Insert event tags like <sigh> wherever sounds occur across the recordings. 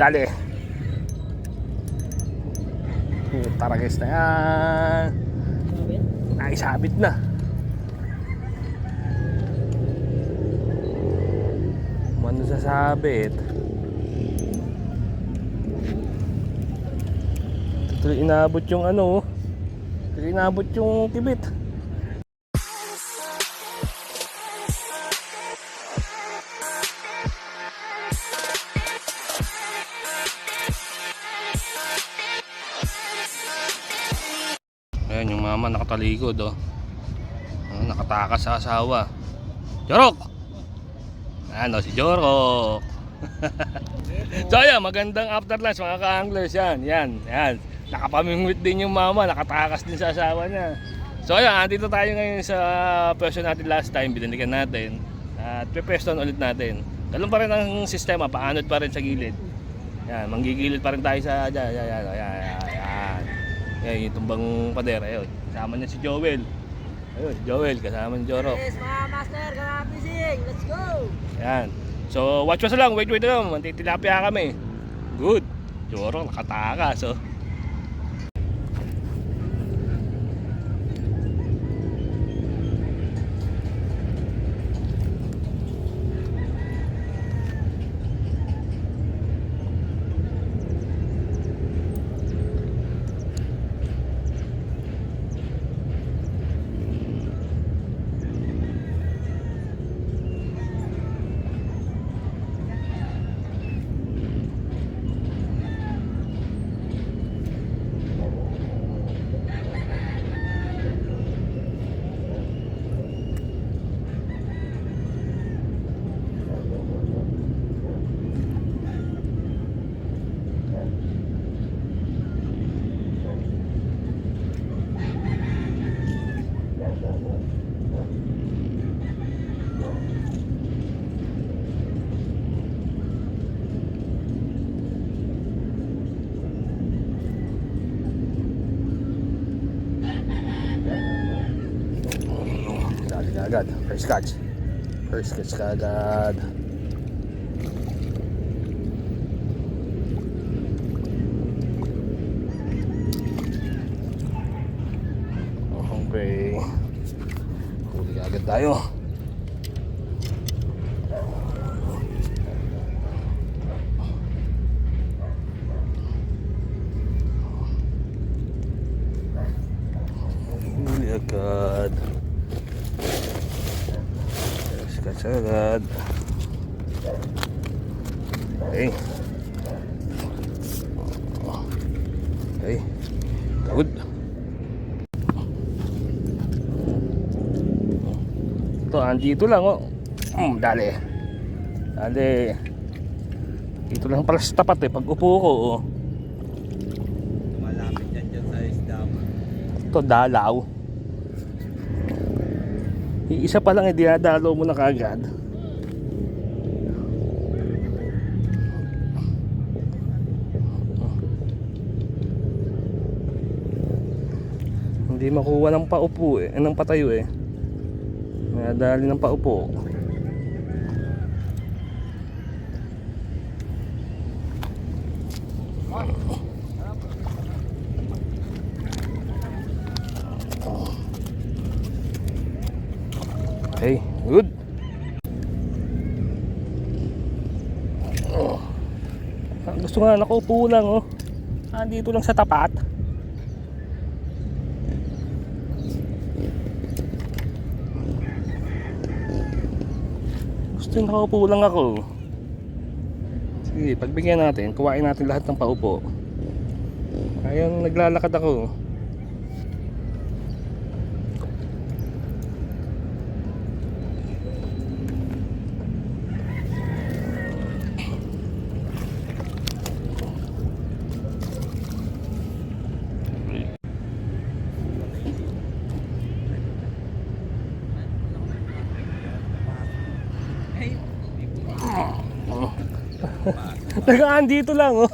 Dali. Oh, Taragis na yan. Naisabit na. Ano sasabit? Ito inabot yung ano. oh. Ito inabot yung kibit. Mama nakatalikod oh. Ah, nakatakas sa asawa. Jorok! Ano si Jorok? <laughs> so ayan, magandang after lunch mga ka-anglers yan. Yan, yan. Nakapamingwit din yung mama, nakatakas din sa asawa niya. So ayan, andito tayo ngayon sa pwesto natin last time, binalikan natin. At pwesto ulit natin. Ganun pa rin ang sistema, paanod pa rin sa gilid. Yan, manggigilid pa rin tayo sa yan, yan, yan, yan, yan. Yan, yung tumbang pader, ayun. Kasama niya si Joel. Ayun, Joel, kasama ni Jorok. Yes, mga master, ganap fishing. Let's go! Yan. So, watch us lang. Wait, wait lang. Mantitilapia kami. Good. Jorok, nakatakas. So. Dali na agad. First catch. First catch ka agad. Okay. Huli agad tayo. Huli agad. Agad. Okay. Okay. Good. Ito, andito lang oh. Hmm, dali. Dali. Dito lang pala sa tapat eh. Pag upo ko oh. Malapit yan dyan sa isda. Ito, dalaw. Iisa pa lang eh, mo na kagad. Hindi makuha ng paupo eh, ng patayo eh. Nadali ng paupo. Okay, good. Oh. Ah, Gusto nga nakaupo lang oh. Andito lang sa tapat. Gusto nakaupo lang ako. Sige, pagbigyan natin, kuwain natin lahat ng paupo. Ayun, naglalakad ako. Nagaan dito lang oh.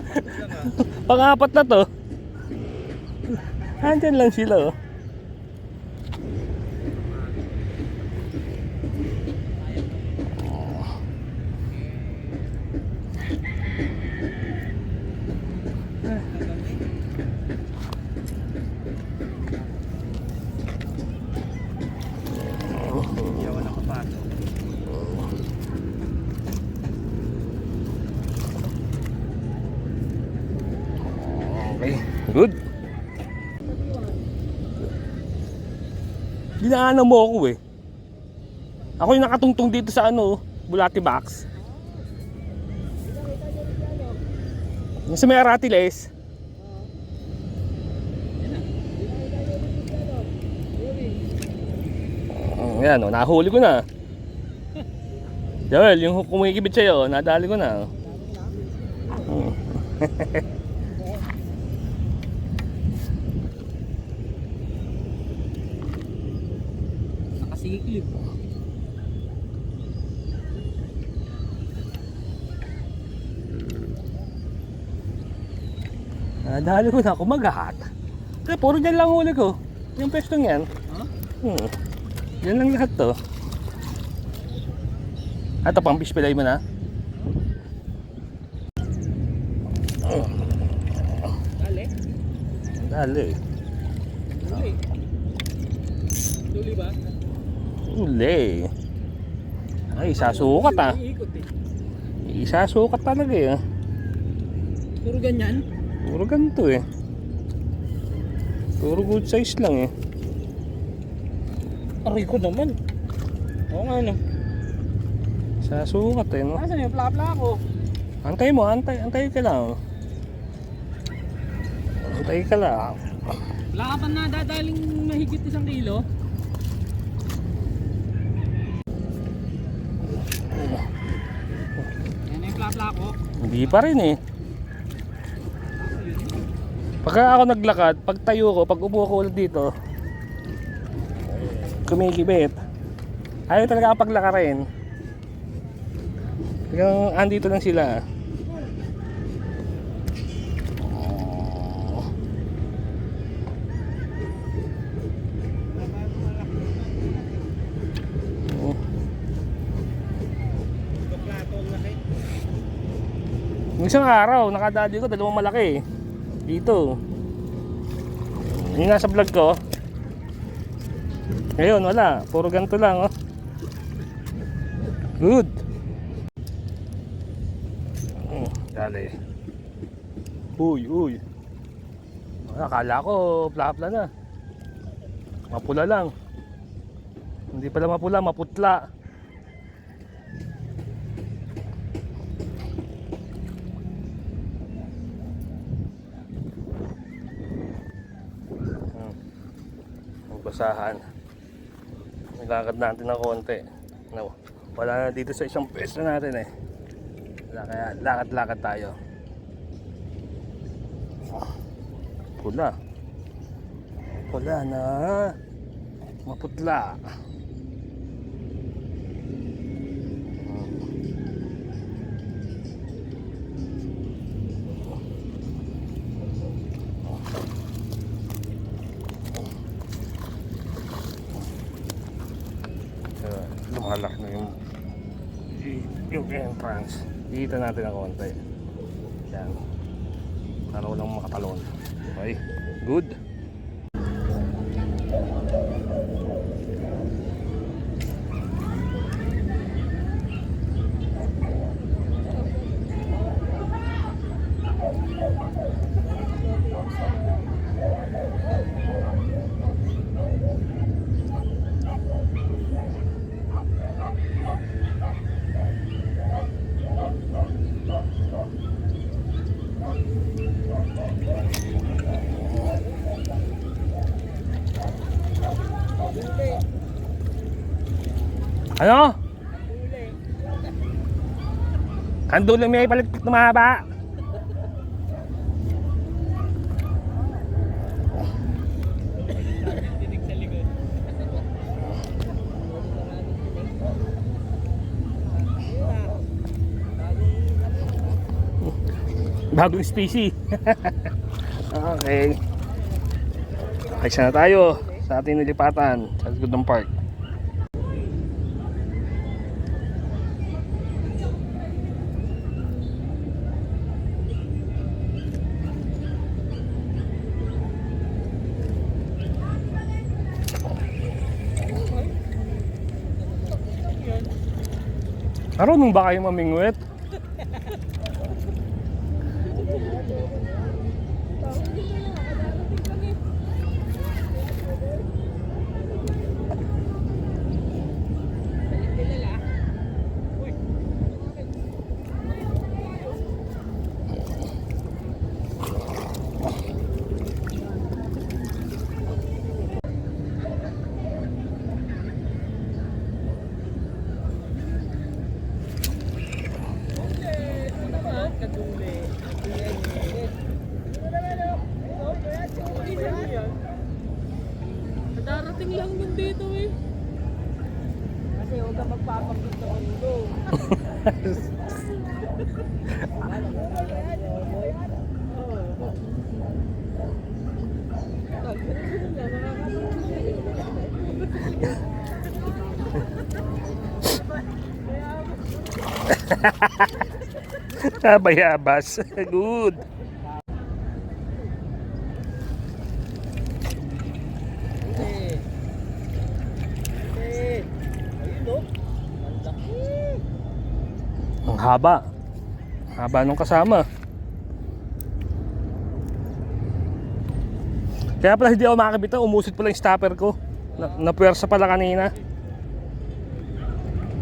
<laughs> Pangapat na to. Andyan lang sila oh. Dinaanan mo ako eh. Ako yung nakatungtong dito sa ano, Bulati Box. Yung sa may Aratiles. Oh, yan o, nahuli ko na. Joel, yung kumikibit sa'yo, nadali ko na. Hmm. <laughs> Nakasiklip. Nadali ko na, kumagahat. Kaya puro dyan lang huli ko. Yung pestong yan. Huh? Hmm. Yan lang lahat to. Ito pang fish fillet mo na. Dali. Dali. Duli. Duli ba? Uli. Ay, sasukat ah. Eh. Isasukat talaga eh. Puro ganyan. Puro ganito eh. Puro good size lang eh. Aray ko naman. Oo nga no. Sasukat eh no. Nasaan yung plapla ko? Antay mo, antay, antay ka lang. Antay ka lang. Wala ka pa na dadaling mahigit isang kilo? Hindi pa rin eh. Pagka ako naglakad, pag tayo ko, pag upo ko ulit dito, kumikibit. Ayaw talaga ang paglakarin. Hanggang andito lang sila. Isang araw, nakadali ko, dalawang malaki. Dito. Yung nasa vlog ko. Ngayon, wala. Puro ganito lang, oh. Good. Oh, dali. Uy, uy. Akala ko, plapla na. Mapula lang. Hindi pala mapula, maputla. Ang basahan. Nilakad natin ng konti. No, wala na dito sa isang pwesto natin eh. Kaya lakad-lakad tayo. Pula. Pula na. Maputla. Dito natin ang konti. Yan. Para walang makatalon. Okay. Good. Ano? Kandulo may palit na mahaba. Bagong species. <laughs> okay. Okay, sana tayo sa ating nilipatan sa likod park. Marunong ba kayo mamingwit? Dito eh. Kasi huwag ka magpapagbit sa mundo. <laughs> Bayabas. Good. Eh. Eh. Ayun oh. Ang laki. Ang haba. Haba nung kasama. Kaya pala hindi ako makakabita, umusit pala yung stopper ko. Na, napuwersa pala kanina.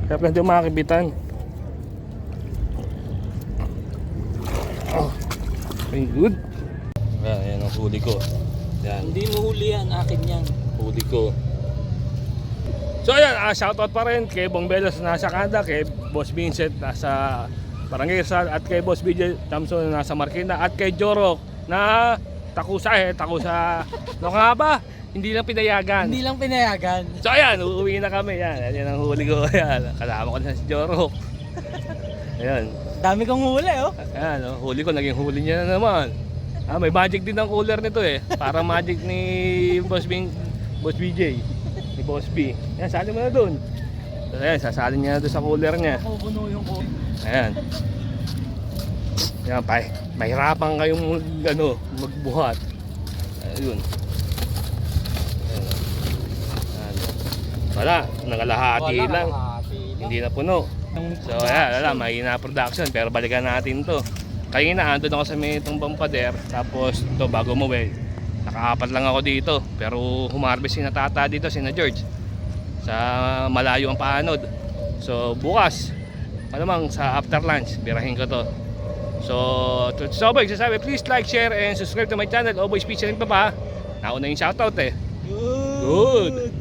Kaya pala hindi ako makakabitan. Oh, very good. Ayan, ayan ang huli ko. Yan, Hindi mo huli yan, akin yan. huli ko. So ayan, ah, shoutout pa rin kay Bong Belos na nasa Canada, kay Boss Vincent nasa Barangay Rizal at kay Boss BJ Thompson na nasa Marikina at kay Jorok na takusa eh, takusa. No nga ba? Hindi lang pinayagan. Hindi lang pinayagan. So ayan, uuwi na kami. Yan, yan ang huli ko. Ayan, kasama ko na si Jorok. Ayan. Dami kong huli oh. Ayan, oh, huli ko, naging huli niya na naman. Ah, may magic din ang cooler nito eh. Parang magic ni Boss Bing, Boss BJ, ni Boss B. Ayan, sali mo na doon. So, ayan, sasalin niya na doon sa cooler niya. Pupuno yung ko. Ayan. Ayan, pa, mahirapan kayong mag, ano, magbuhat. Ayun. Ayan. Ayan. Wala, nangalahati lang. Hindi na puno. So ayan, wala, mahina production pero balikan natin to. Kanina andun ako sa may itong pampader tapos to bago umuwi. Nakaapat lang ako dito pero humarbis si natata dito si na George sa malayo ang paanod. So bukas malamang sa after lunch birahin ko to. So to so big sasabi please like, share and subscribe to my channel. Always featuring pa pa. Nauna yung shoutout eh. Good. Good.